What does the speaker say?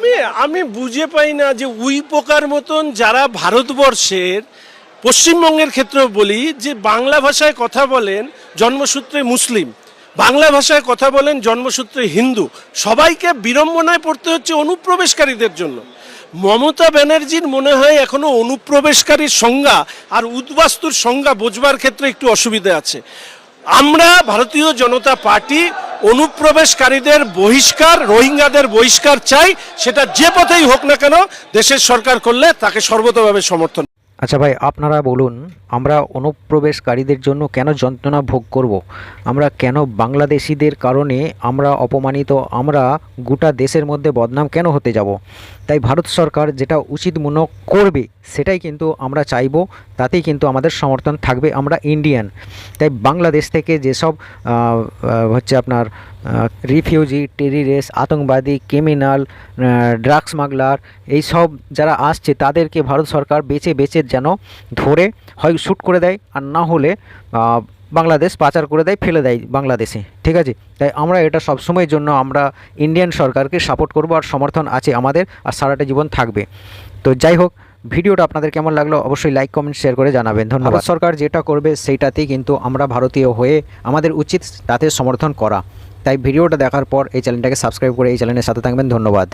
আমি আমি বুঝে পাই না যে উই পোকার মতন যারা ভারতবর্ষের পশ্চিমবঙ্গের ক্ষেত্রেও বলি যে বাংলা ভাষায় কথা বলেন জন্মসূত্রে মুসলিম, বাংলা ভাষায় কথা বলেন জন্মসূত্রে হিন্দু। সবাইকে বিড়ম্বনায় পড়তে হচ্ছে অনুপ্রবেশকারীদের জন্য। মমতা ব্যানার্জির মনে হয় এখনও অনুপ্রবেশকারীর সংজ্ঞা আর উদ্বাস্তুর সংজ্ঞা বোঝবার ক্ষেত্রে একটু অসুবিধা আছে। আমরা ভারতীয় জনতা পার্টি অনুপ্রবেশকারীদের বহিষ্কার, রোহিঙ্গাদের বহিষ্কার চাই, সেটা যে পথেই হোক না কেন, দেশের সরকার করলে তাকে সর্বতভাবে সমর্থন আচ্ছা ভাই, আপনারা বলুন, আমরা অনুপ্রবেশকারীদের জন্য কেন যন্ত্রণা ভোগ করব। আমরা কেন বাংলাদেশিদের কারণে আমরা অপমানিত? আমরা গোটা দেশের মধ্যে বদনাম কেন হতে যাব? তাই ভারত সরকার যেটা উচিত মনে করবে, সেটাই কিন্তু আমরা চাইব, তাতেই কিন্তু আমাদের সমর্থন থাকবে, আমরা ইন্ডিয়ান তাই বাংলাদেশ থেকে যেসব হচ্ছে আপনার রিফিউজি টেরিরেস আতঙ্কবাদী, ক্রিমিনাল ড্রাগ স্মাগলার, এই সব যারা আসছে তাদেরকে ভারত সরকার বেছে বেছে যেন ধরে হয় শ্যুট করে দেয় আর না হলে বাংলাদেশ পাচার করে দেয়, ফেলে দেয় বাংলাদেশে। ঠিক আছে? তাই আমরা এটা সবসময়ের জন্য আমরা ইন্ডিয়ান সরকারকে সাপোর্ট করব আর সমর্থন আছে আমাদের আর সারাটা জীবন থাকবে। তো যাই হোক, ভিডিওটা আপনাদের কেমন লাগল অবশ্যই লাইক কমেন্ট শেয়ার করে জানাবেন। ধন্যবাদ। সরকার যেটা করবে সেইটাতেই কিন্তু আমরা ভারতীয় হয়ে আমাদের উচিত তাতে সমর্থন করা। তাই ভিডিওটা দেখার পর এই চ্যানেলটাকে সাবস্ক্রাইব করে এই চ্যানেলের সাথে থাকবেন। ধন্যবাদ।